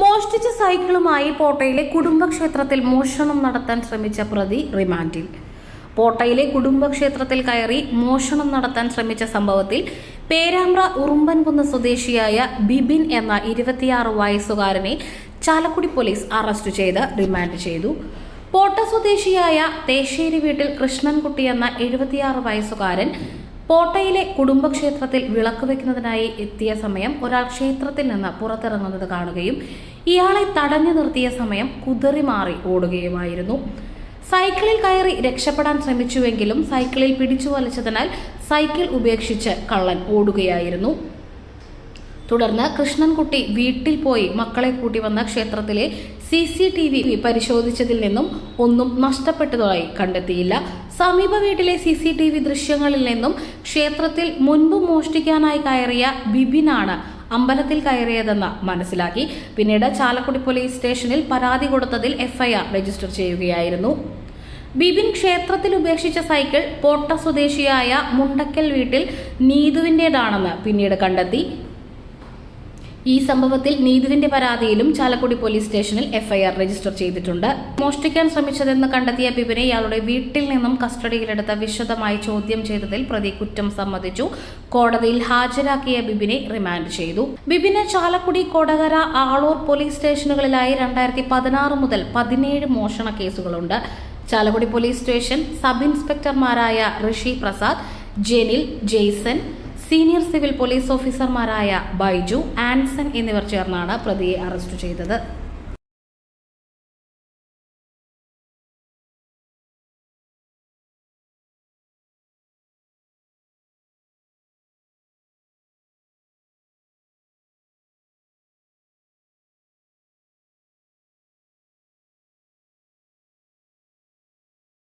മോഷ്ടിച്ച സൈക്കിളുമായി പോട്ടയിലെ കുടുംബക്ഷേത്രത്തിൽ മോഷണം നടത്താൻ ശ്രമിച്ച പ്രതി റിമാൻഡിൽ. പോട്ടയിലെ കുടുംബക്ഷേത്രത്തിൽ കയറി മോഷണം നടത്താൻ ശ്രമിച്ച സംഭവത്തിൽ പേരാമ്പ്ര ഉറുമ്പൻകുന്ന് സ്വദേശിയായ ബിബിൻ എന്ന ഇരുപത്തിയാറ് വയസ്സുകാരനെ ചാലക്കുടി പോലീസ് അറസ്റ്റ് ചെയ്ത് റിമാൻഡ് ചെയ്തു. പോട്ട സ്വദേശിയായ തേശ്ശേരി വീട്ടിൽ കൃഷ്ണൻകുട്ടി എന്ന എഴുപത്തിയാറ് വയസ്സുകാരൻ പോട്ടയിലെ കുടുംബക്ഷേത്രത്തിൽ വിളക്ക് വെക്കുന്നതിനായി എത്തിയ സമയം ഒരാൾ ക്ഷേത്രത്തിൽ നിന്ന് പുറത്തിറങ്ങുന്നത് കാണുകയും ഇയാളെ തടഞ്ഞു നിർത്തിയ സമയം കുതറി മാറി ഓടുകയുമായിരുന്നു. സൈക്കിളിൽ കയറി രക്ഷപ്പെടാൻ ശ്രമിച്ചുവെങ്കിലും സൈക്കിളിൽ പിടിച്ചു വലിച്ചതിനാൽ സൈക്കിൾ ഉപേക്ഷിച്ച് കള്ളൻ ഓടുകയായിരുന്നു. തുടർന്ന് കൃഷ്ണൻകുട്ടി വീട്ടിൽ പോയി മക്കളെ കൂട്ടി വന്ന ക്ഷേത്രത്തിലെ സി സി ടി വി പരിശോധിച്ചതിൽ നിന്നും ഒന്നും നഷ്ടപ്പെട്ടതായി കണ്ടെത്തിയില്ല. സമീപ വീട്ടിലെ സി സി ടി വി ദൃശ്യങ്ങളിൽ നിന്നും ക്ഷേത്രത്തിൽ മുൻപ് മോഷ്ടിക്കാനായി കയറിയ ബിബിനാണ് അമ്പലത്തിൽ കയറിയതെന്ന് മനസ്സിലാക്കി. പിന്നീട് ചാലക്കുടി പോലീസ് സ്റ്റേഷനിൽ പരാതി കൊടുത്തതിൽ എഫ്ഐആർ രജിസ്റ്റർ ചെയ്യുകയായിരുന്നു. ബിബിൻ ക്ഷേത്രത്തിൽ ഉപേക്ഷിച്ച സൈക്കിൾ പോട്ട സ്വദേശിയായ മുണ്ടക്കൽ വീട്ടിൽ നീതുവിന്റെതാണെന്ന് പിന്നീട് കണ്ടെത്തി. ഈ സംഭവത്തിൽ നീതുവിന്റെ പരാതിയിലും ചാലക്കുടി പോലീസ് സ്റ്റേഷനിൽ എഫ്ഐആർ രജിസ്റ്റർ ചെയ്തിട്ടുണ്ട്. മോഷ്ടിക്കാൻ ശ്രമിച്ചതെന്ന് കണ്ടെത്തിയ ബിബിനെ ഇയാളുടെ വീട്ടിൽ നിന്നും കസ്റ്റഡിയിലെടുത്ത് വിശദമായി ചോദ്യം ചെയ്തതിൽ പ്രതി കുറ്റം സമ്മതിച്ചു. കോടതിയിൽ ഹാജരാക്കിയ ബിബിനെ റിമാൻഡ് ചെയ്തു. ബിബിനെ ചാലക്കുടി കൊടകര ആളൂർ പോലീസ് സ്റ്റേഷനുകളിലായി രണ്ടായിരത്തി പതിനാറ് മുതൽ പതിനേഴ് മോഷണ കേസുകളുണ്ട്. Chalakudy police station sub ഇൻസ്പെക്ടർമാരായ Rishi Prasad Jenil Jaison senior civil police ഓഫീസർമാരായ ബൈജു ആൻസൺ എന്നിവർ ചേർന്നാണ് പ്രതിയെ അറസ്റ്റ് ചെയ്തത്.